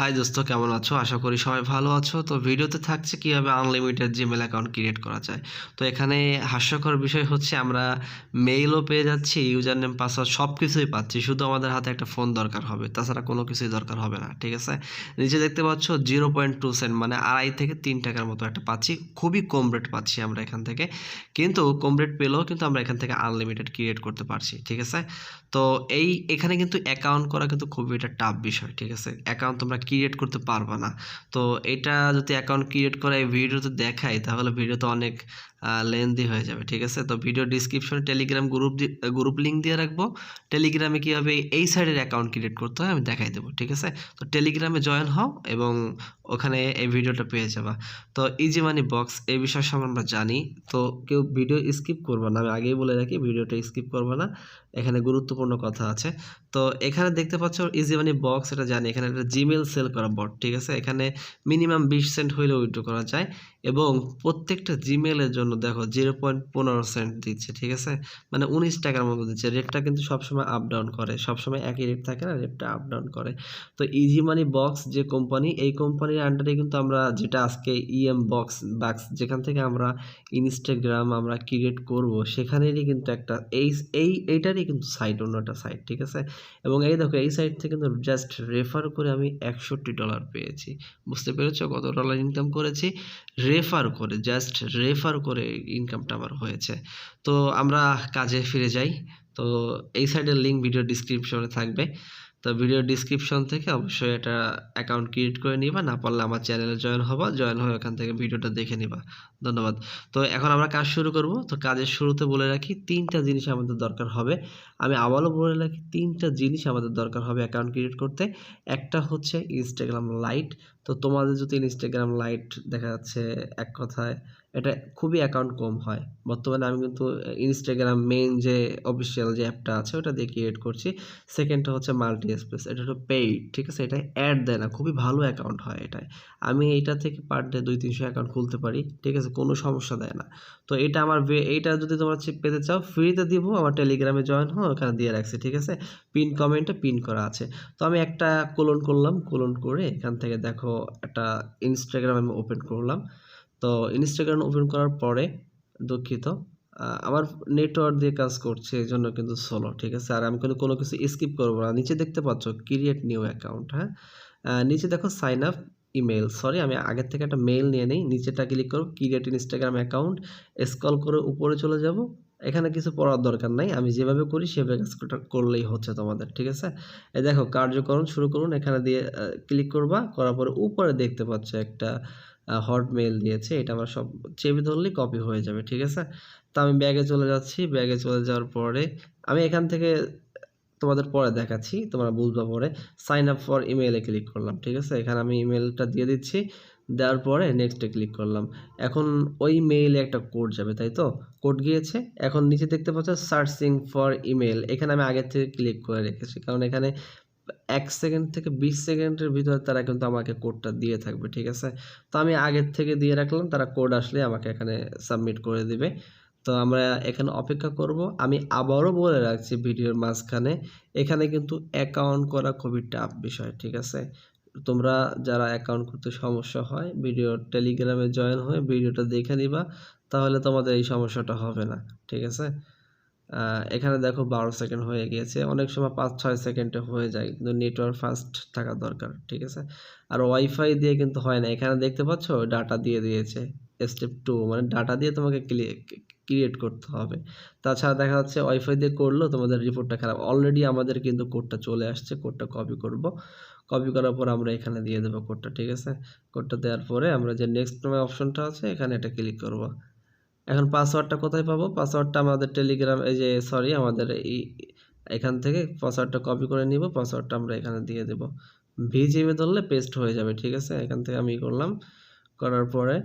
High দোস্ত, কেমন আছো? আশা করি সবাই ভালো আছো। তো ভিডিওতে থাকছে কীভাবে আনলিমিটেড জিমেল অ্যাকাউন্ট ক্রিয়েট করা যায়। তো এখানে হাস্যকর বিষয় হচ্ছে, আমরা মেইলও পেয়ে যাচ্ছি ইউজার নেম পাসওয়ার্ড সব কিছুই পাচ্ছি। শুধু আমাদের হাতে একটা ফোন দরকার হবে। তাছাড়া কোনো কিছুই দরকার হবে না, ঠিক আছে? নিচে দেখতে পাচ্ছ জিরো পয়েন্ট টু সেন্ট মানে আড়াই থেকে তিন টাকার মতো একটা পাচ্ছি। খুবই কম রেট পাচ্ছি আমরা এখান থেকে। কিন্তু কম রেট পেলেও কিন্তু আমরা এখান থেকে আনলিমিটেড ক্রিয়েট করতে পারছি, ঠিক আছে? তো এই এখানে কিন্তু অ্যাকাউন্ট করা কিন্তু খুবই একটা টাফ বিষয়, ঠিক আছে? অ্যাকাউন্ট তোমরা ক্রিয়েট করতে পারব না। তো এটা যদি অ্যাকাউন্ট ক্রিয়েট করে এই ভিডিওতে দেখায় তাহলে ভিডিওতে অনেক লেন্দি হয়ে যাবে, ঠিক আছে? তো ভিডিও ডিসক্রিপশনে টেলিগ্রাম গ্রুপ গ্রুপ লিঙ্ক দিয়ে রাখব। টেলিগ্রামে কীভাবে এই সাইডের অ্যাকাউন্ট ক্রিয়েট করতে হয় আমি দেখাই দেবো, ঠিক আছে? তো টেলিগ্রামে জয়েন হও এবং ওখানে এই ভিডিওটা পেয়ে যাবা। তো ইজি মানি বক্স এই বিষয় সম্পর্কে আমরা জানি। তো কেউ ভিডিও স্কিপ করব না, আমি আগেই বলে রাখি ভিডিওটা স্কিপ করব না। এখানে গুরুত্বপূর্ণ কথা আছে। তো এখানে দেখতে পাচ্ছ ইজি মানি বক্স এটা জানি। এখানে একটা জিমেল সেল করা বট ঠিক আছে? এখানে মিনিমাম বিশ সেন্ট হইলে উইথড্র করা যায়। এবং প্রত্যেকটা জিমেলের জন্য দেখো জিরো পয়েন্ট পনেরো সেন্ট দিচ্ছে, ঠিক আছে? মানে উনিশ টাকার মতো দিচ্ছে। রেটটা কিন্তু সবসময় আপ ডাউন করে। সবসময় একই রেট থাকে না রেটটা আপ ডাউন করে। তো ইজি মানি বক্স যে কোম্পানি এই কোম্পানির আন্ডারে কিন্তু আমরা যেটা আজকে ইএম বক্স বাক্স যেখান থেকে আমরা ইনস্টাগ্রাম আমরা ক্রিয়েট করব, সেখানেরই কিন্তু একটা এই এই, এইটারই কিন্তু সাইট অন্য একটা সাইট ঠিক আছে? এবং এই দেখো, এই সাইট থেকে কিন্তু জাস্ট রেফার করে আমি একষট্টি ডলার পেয়েছি। বুঝতে পেরেছ কত ডলার ইনকাম করেছি? রেফার করে জাস্ট রেফার করে ইনকামটা আমার হয়েছে। তো আমরা কাজে ফিরে যাই। তো এই সাইডের লিঙ্ক ভিডিও ডিসক্রিপশনে থাকবে। তো ভিডিও ডিসক্রিপশন থেকে অবশ্যই এটা অ্যাকাউন্ট ক্রিয়েট করে নিবা। না পারলে আমার চ্যানেলে জয়েন হবা। জয়েন হয়ে ওখান থেকে ভিডিওটা দেখে নিবা। ধন্যবাদ। তো এখন আমরা কাজ শুরু করব। তো কাজের শুরুতে বলে রাখি, তিনটা জিনিস আমাদের দরকার হবে। আমি আবারও বলে রাখি, তিনটা জিনিস আমাদের দরকার হবে অ্যাকাউন্ট ক্রিয়েট করতে। একটা হচ্ছে ইনস্টাগ্রাম লাইট তো তোমাদের যদি ইনস্টাগ্রাম লাইট দেখা যাচ্ছে এক কথায়, এটা খুবই অ্যাকাউন্ট কম হয়। বর্তমানে আমি কিন্তু ইনস্টাগ্রাম মেইন যে অফিসিয়াল যে অ্যাপটা আছে, ওটা দিয়ে ক্রিয়েট করছি। সেকেন্ডটা হচ্ছে মাল্টি স্পেস এটা হলো পেইড ঠিক আছে? এটা অ্যাড দেয় না, খুবই ভালো অ্যাকাউন্ট হয় এটায় আমি এইটা থেকে পার ডে দুই তিনশো অ্যাকাউন্ট খুলতে পারি, ঠিক আছে? কোনো সমস্যা দেয় না। তো এটা আমার এইটা যদি তোমরা পেতে চাও ফ্রিতে দিব, আমার টেলিগ্রামে জয়েন হো ওখানে দিয়ে রাখছি, ঠিক আছে? পিন কমেন্টে পিন করা আছে। তো আমি একটা কোলন করলাম কোলন করে এখান থেকে দেখো একটা ইনস্টাগ্রাম আমি ওপেন করলাম। তো ইনস্টাগ্রাম ওপেন করার পরে দুঃখিত। আমার নেটওয়ার্ক দিয়ে কাজ করছে, এই জন্য কিন্তু সোলো ঠিক আছে? আর আমি কিন্তু কোনো কিছু স্কিপ করব না। নিচে দেখতে পাচ্ছ ক্রিয়েট নিউ অ্যাকাউন্ট হ্যাঁ? নিচে দেখো সাইন আপ ইমেল সরি আমি আগের থেকে একটা মেল নিয়ে নিই। নিচেটা ক্লিক করব ক্রিয়েট ইনস্টাগ্রাম অ্যাকাউন্ট স্কল করে উপরে চলে যাব। এখানে কিছু পড়ার দরকার নাই, আমি যেভাবে করি সেভাবে কাজটা করলেই হচ্ছে তোমাদের, ঠিক আছে? এই দেখো কার্যকরণ শুরু করুন, এখানে দিয়ে ক্লিক করবা, করার পরে উপরে দেখতে পাচ্ছ একটা হট মেল দিয়েছে, এটা আমার সব চেপে ধরলেই কপি হয়ে যাবে, ঠিক আছে? তো আমি ব্যাগে চলে যাচ্ছি ব্যাগে চলে যাওয়ার পরে আমি এখান থেকে তোমাদের পরে দেখাচ্ছি, তোমরা বুঝবা পরে সাইন আপ ফর ইমেলে ক্লিক করলাম, ঠিক আছে? এখানে আমি ইমেলটা দিয়ে দিচ্ছি দেওয়ার পরে নেক্সটে ক্লিক করলাম। এখন ওই মেইলে একটা কোড যাবে, তাই তো? কোড গিয়েছে। এখন নিচে দেখতে পাচ্ছ সার্চিং ফর ইমেল এখানে আমি আগের থেকে ক্লিক করে রেখেছি। কারণ এখানে এক সেকেন্ড থেকে বিশ সেকেন্ডের ভিতরে তারা কিন্তু আমাকে কোডটা দিয়ে থাকবে, ঠিক আছে? তো আমি আগের থেকে দিয়ে রাখলাম। তারা কোড আসলে আমাকে এখানে সাবমিট করে দিবে। তো আমরা এখানে অপেক্ষা করব। আমি আবারও বলে রাখছি ভিডিওর মাঝখানে, এখানে কিন্তু অ্যাকাউন্ট করা খুবই টাফ বিষয়, ঠিক আছে? তোমরা যারা অ্যাকাউন্ট করতে সমস্যা হয় ভিডিও টেলিগ্রামে জয়েন হয়ে ভিডিওটা দেখে নিবা, তাহলে তোমাদের এই সমস্যাটা হবে না, ঠিক আছে? এখানে দেখো বারো সেকেন্ড হয়ে গিয়েছে, অনেক সময় পাঁচ, ছয় সেকেন্ডে হয়ে যায়, কিন্তু নেটওয়ার্ক ফাস্ট থাকা দরকার, ঠিক আছে? আর ওয়াইফাই দিয়ে কিন্তু হয় না, এখানে দেখতে পাচ্ছ? ডাটা দিয়ে দিয়েছে স্টেপ টু মানে ডাটা দিয়ে তোমাকে ক্রিয়েট করতে হবে। তাছাড়া দেখা যাচ্ছে ওয়াইফাই দিয়ে করলেও তোমাদের রিপোর্টটা খারাপ। অলরেডি আমাদের কিন্তু কোডটা চলে আসছে কোডটা কপি করব। কপি করার পর আমরা এখানে দিয়ে দেবো কোডটা ঠিক আছে? কোডটা দেওয়ার পরে আমরা যে নেক্সট নামে অপশনটা আছে, এখানে এটা ক্লিক করব। এখন পাসওয়ার্ডটা কোথায় পাবো? পাসওয়ার্ডটা আমাদের টেলিগ্রাম এই যে সরি আমাদের এই, এখান থেকে পাসওয়ার্ডটা কপি করে নিব। পাসওয়ার্ডটা আমরা এখানে দিয়ে দেব। ভি জিবি ধরলে পেস্ট হয়ে যাবে, ঠিক আছে? এখান থেকে আমি করলাম। করার পরে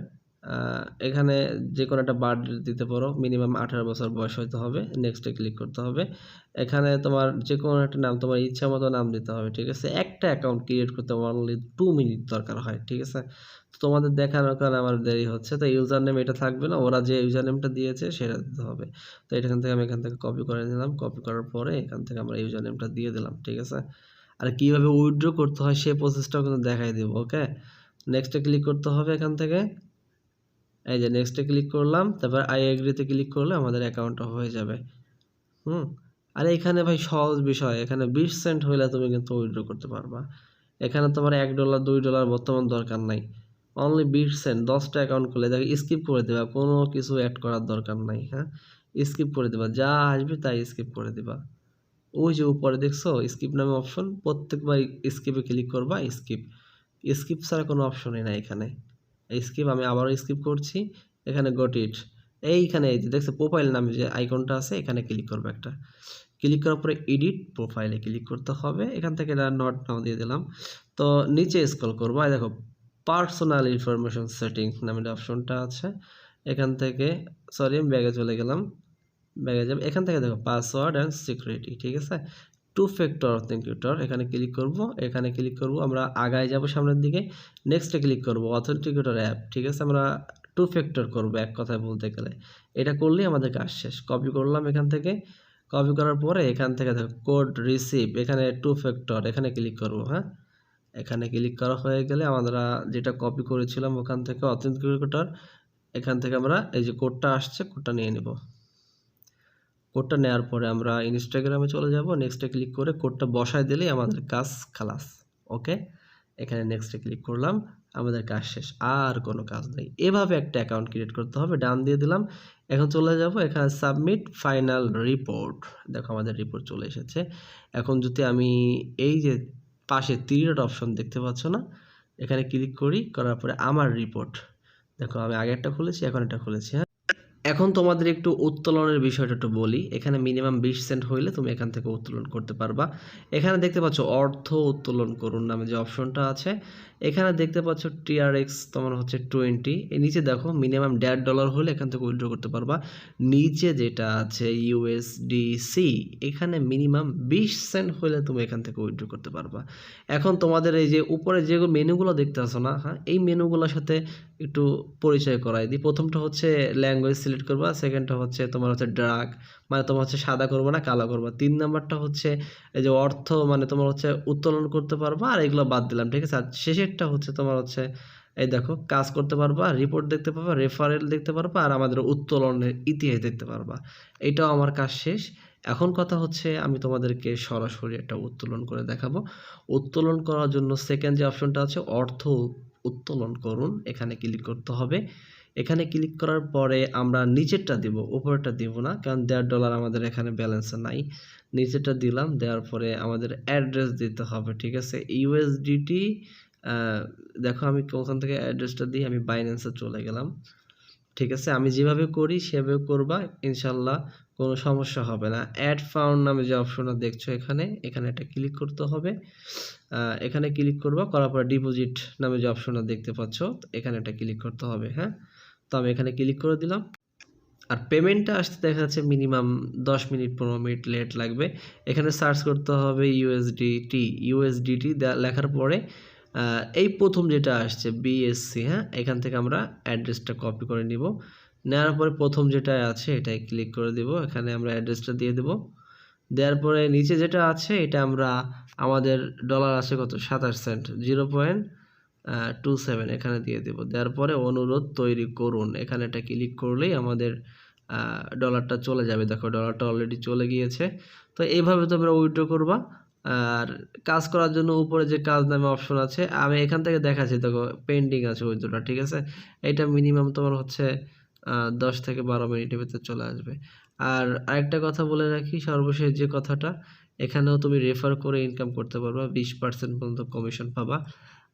এখানে যে কোনো একটা বার্থ দিতে পারো মিনিমাম আঠারো বছর বয়স হইতে হবে নেক্সটে ক্লিক করতে হবে। এখানে তোমার যে কোনো একটা নাম, তোমার ইচ্ছা মতো নাম দিতে হবে, ঠিক আছে? একটা অ্যাকাউন্ট ক্রিয়েট করতে অনলি টু মিনিট দরকার হয়, ঠিক আছে? তোমাদের দেখানোর কারণে আমার দেরি হচ্ছে, তো ইউজার নেম এটা থাকবে না, ওরা যে ইউজার নেমটা দিয়েছে সেটা দিতে হবে। তো এখান থেকে আমি এখান থেকে কপি করে নিলাম কপি করার পরে এখান থেকে আমরা ইউজার নেমটা দিয়ে দিলাম, ঠিক আছে? আর কীভাবে উইথড্র করতে হয় সেই প্রসেসটাও কিন্তু দেখাই দেবো ওকে নেক্সটে ক্লিক করতে হবে এখান থেকে। এই যে নেক্সটে ক্লিক করলাম, তারপর আই এগ্রিতে ক্লিক করলে আমাদের অ্যাকাউন্টটা হয়ে যাবে। হুম? আর এখানে ভাই সহজ বিষয়, এখানে বিশ সেন্ট হইলে তুমি কিন্তু উইড্রো করতে পারবা। এখানে তোমার এক ডলার দুই ডলার বর্তমান দরকার নাই। অনলি বিশ সেন্ট দশটা অ্যাকাউন্ট খুলে দেখো স্কিপ করে দেবা, কোনো কিছু অ্যাড করার দরকার নাই হ্যাঁ? স্কিপ করে দেবা, যা আসবে তাই স্কিপ করে দেবা। ওই যে উপরে দেখছ স্কিপ নামে অপশন প্রত্যেকবার স্কিপে ক্লিক করবা স্কিপ স্কিপ ছাড়া কোনো অপশনই নাই এখানে। স্কিপ আমি আবারও স্কিপ করছি। এখানে গট ইট এইখানে এই যে দেখছ প্রোফাইল নামে যে আইকনটা আছে, এখানে ক্লিক করবে একটা। ক্লিক করার পরে এডিট প্রোফাইলে ক্লিক করতে হবে। এখান থেকে এটা নট নাও দিয়ে দিলাম। তো নিচে স্ক্রল করব। আর দেখো পার্সোনাল ইনফরমেশন সেটিং নামে যে অপশনটা আছে, এখান থেকে সরি আমি ব্যাগে চলে গেলাম। ব্যাগে যাবে। এখান থেকে দেখো পাসওয়ার্ড অ্যান্ড সিকিউরিটি ঠিক আছে? টু ফ্যাক্টর অথেন্টিকেটর এখানে ক্লিক করব, এখানে ক্লিক করব, আমরা আগায় যাব সামনের দিকে নেক্সটে ক্লিক করব অথেন্টিকেটর অ্যাপ ঠিক আছে? আমরা টু ফ্যাক্টর করব এক কথায় বলতে গেলে। এটা করলেই আমাদের কাজ শেষ। কপি করলাম এখান থেকে। কপি করার পরে এখান থেকে দেখো কোড রিসিভ এখানে টু ফ্যাক্টর এখানে ক্লিক করব হ্যাঁ? এখানে ক্লিক করা হয়ে গেলে আমরা যেটা কপি করেছিলাম ওখান থেকে অথেন্টিকেটর এখান থেকে আমরা এই যে কোডটা আসছে কোডটা নিয়ে নেব। কোডটা নেওয়ার পরে আমরা ইনস্টাগ্রামে চলে যাব। নেক্সটে ক্লিক করে কোডটা বসায় দিলেই আমাদের কাজ খালাস ওকে এখানে নেক্সটে ক্লিক করলাম, আমাদের কাজ শেষ, আর কোনো কাজ নেই। এভাবে একটা অ্যাকাউন্ট ক্রিয়েট করতে হবে, ডান দিয়ে দিলাম। এখন চলে যাব, এখানে সাবমিট ফাইনাল রিপোর্ট দেখো আমাদের রিপোর্ট চলে এসেছে। এখন যদি আমি এই যে পাশে তিরিট অপশন দেখতে পাচ্ছ না, এখানে ক্লিক করি, করার পরে আমার রিপোর্ট দেখো আমি আগে একটা খুলেছি, এখন এটা খুলেছি হ্যাঁ? এখন তোমাদের একটু উত্তোলনের বিষয়টা একটু বলি। এখানে মিনিমাম বিশ সেন্ট হইলে তুমি এখান থেকে উত্তোলন করতে পারবা। এখানে দেখতে পাচ্ছ অর্থ উত্তোলন করুন নামে যে অপশনটা আছে। এখানে দেখতে পাচ্ছ টিআরএক্স তোমার হচ্ছে টোয়েন্টি এই নিচে দেখো মিনিমাম দেড় ডলার হলে এখান থেকে উইথড্র করতে পারবা। নিচে যেটা আছে ইউএসডিসি এখানে মিনিমাম বিশ সেন্ট হলে তুমি এখান থেকে উইথড্র করতে পারবা। এখন তোমাদের এই যে উপরে যে মেনুগুলো দেখতে আসো না হ্যাঁ এই মেনুগুলোর সাথে একটু পরিচয় করাই দিই। প্রথমটা হচ্ছে ল্যাঙ্গুয়েজ সিলেক্ট করবা। সেকেন্ডটা হচ্ছে তোমার হচ্ছে ড্রাগ মানে তোমার হচ্ছে সাদা করব না, কালো করব। তিন নাম্বারটা হচ্ছে এই যে অর্থ মানে তোমার হচ্ছে উত্তোলন করতে পারবা, আর এগুলো বাদ দিলাম, ঠিক আছে? আর শেষেরটা হচ্ছে তোমার হচ্ছে, এই দেখো, কাজ করতে পারবা রিপোর্ট দেখতে পারবা রেফারেল দেখতে পারবা, আর আমাদের উত্তোলনের ইতিহাস দেখতে পারবা। এটাও আমার কাজ শেষ। এখন কথা হচ্ছে আমি তোমাদেরকে সরাসরি একটা উত্তোলন করে দেখাবো। উত্তোলন করার জন্য সেকেন্ড যে অপশনটা আছে, অর্থ উত্তোলন করুন। এখানে ক্লিক করতে হবে। এখানে ক্লিক করার পরে আমরা নিচেরটা দিব, উপরেরটা দিব না, কারণ দেড় ডলার আমাদের এখানে ব্যালেন্সে নাই। নিচেরটা দিলাম, দেওয়ার পরে আমাদের অ্যাড্রেস দিতে হবে, ঠিক আছে? ইউএসডিটি দেখো আমি ওখান থেকে অ্যাড্রেসটা দিই আমি বাইন্যান্সে চলে গেলাম। ঠিক আছে? আমি যেভাবে করি সেভাবে করবা, ইনশাল্লাহ কোনো সমস্যা হবে না। অ্যাড ফাউন্ড নামে যে অপশনটা দেখছ এখানে এখানে একটা ক্লিক করতে হবে। এখানে ক্লিক করবা, করার পরে ডিপোজিট নামে যে অপশনটা দেখতে পাচ্ছ, এখানে একটা ক্লিক করতে হবে হ্যাঁ? তো আমি এখানে ক্লিক করে দিলাম। আর পেমেন্টটা আসতে দেখা যাচ্ছে মিনিমাম দশ মিনিট, পনেরো মিনিট লেট লাগবে। এখানে সার্চ করতে হবে ইউএসডিটি ইউএসডিটি লেখার পরে এই প্রথম যেটা আসছে বিএসসি হ্যাঁ এখান থেকে আমরা অ্যাড্রেসটা কপি করে নিব। নেওয়ার পরে প্রথম যেটা আছে এটাই ক্লিক করে দিব। এখানে আমরা অ্যাড্রেসটা দিয়ে দেব। দেওয়ার পরে নিচে যেটা আছে, এটা আমরা আমাদের ডলার আছে কত? সাতাশ cent zero point two seven এখানে দিয়ে দেব। দেওয়ার পরে অনুরোধ তৈরি করুন। এখানে এটা ক্লিক করলেই আমাদের ডলারটা চলে যাবে। দেখো ডলারটা অলরেডি চলে গিয়েছে। তো এইভাবে তোমরা উইড্রো করবা। আর কাজ করার জন্য উপরে যে কাজ নামে অপশন আছে, আমি এখান থেকে দেখাচ্ছি। দেখো পেন্ডিং আছে উইথড্রটা ঠিক আছে? এটা মিনিমাম তোমার হচ্ছে দশ থেকে বারো মিনিটের ভিতরে চলে আসবে। আর আরেকটা কথা বলে রাখি, সর্বশেষ যে কথাটা, এখানেও তুমি রেফার করে ইনকাম করতে পারবা। বিশ পার্সেন্ট পর্যন্ত কমিশন পাবা।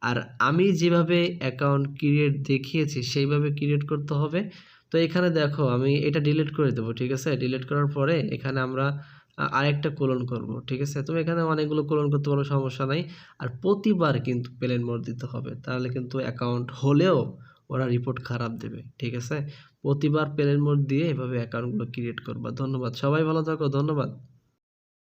আর আমি যেভাবে অ্যাকাউন্ট ক্রিয়েট দেখিয়েছি, সেইভাবে ক্রিয়েট করতে হবে। তো এখানে দেখো, আমি এটা ডিলিট করে দেবো, ঠিক আছে? ডিলিট করার পরে এখানে আমরা আরেকটা কোলন করব, ঠিক আছে? তুমি এখানে অনেকগুলো কোলন করতে পারো, সমস্যা নাই। আর প্রতিবার কিন্তু প্লেন মোড দিতে হবে, তাহলে কিন্তু অ্যাকাউন্ট হলেও ওরা রিপোর্ট খারাপ দেবে, ঠিক আছে? প্রতিবার প্লেন মোড দিয়ে এভাবে অ্যাকাউন্টগুলো ক্রিয়েট করবা। ধন্যবাদ, সবাই ভালো থাকো, ধন্যবাদ।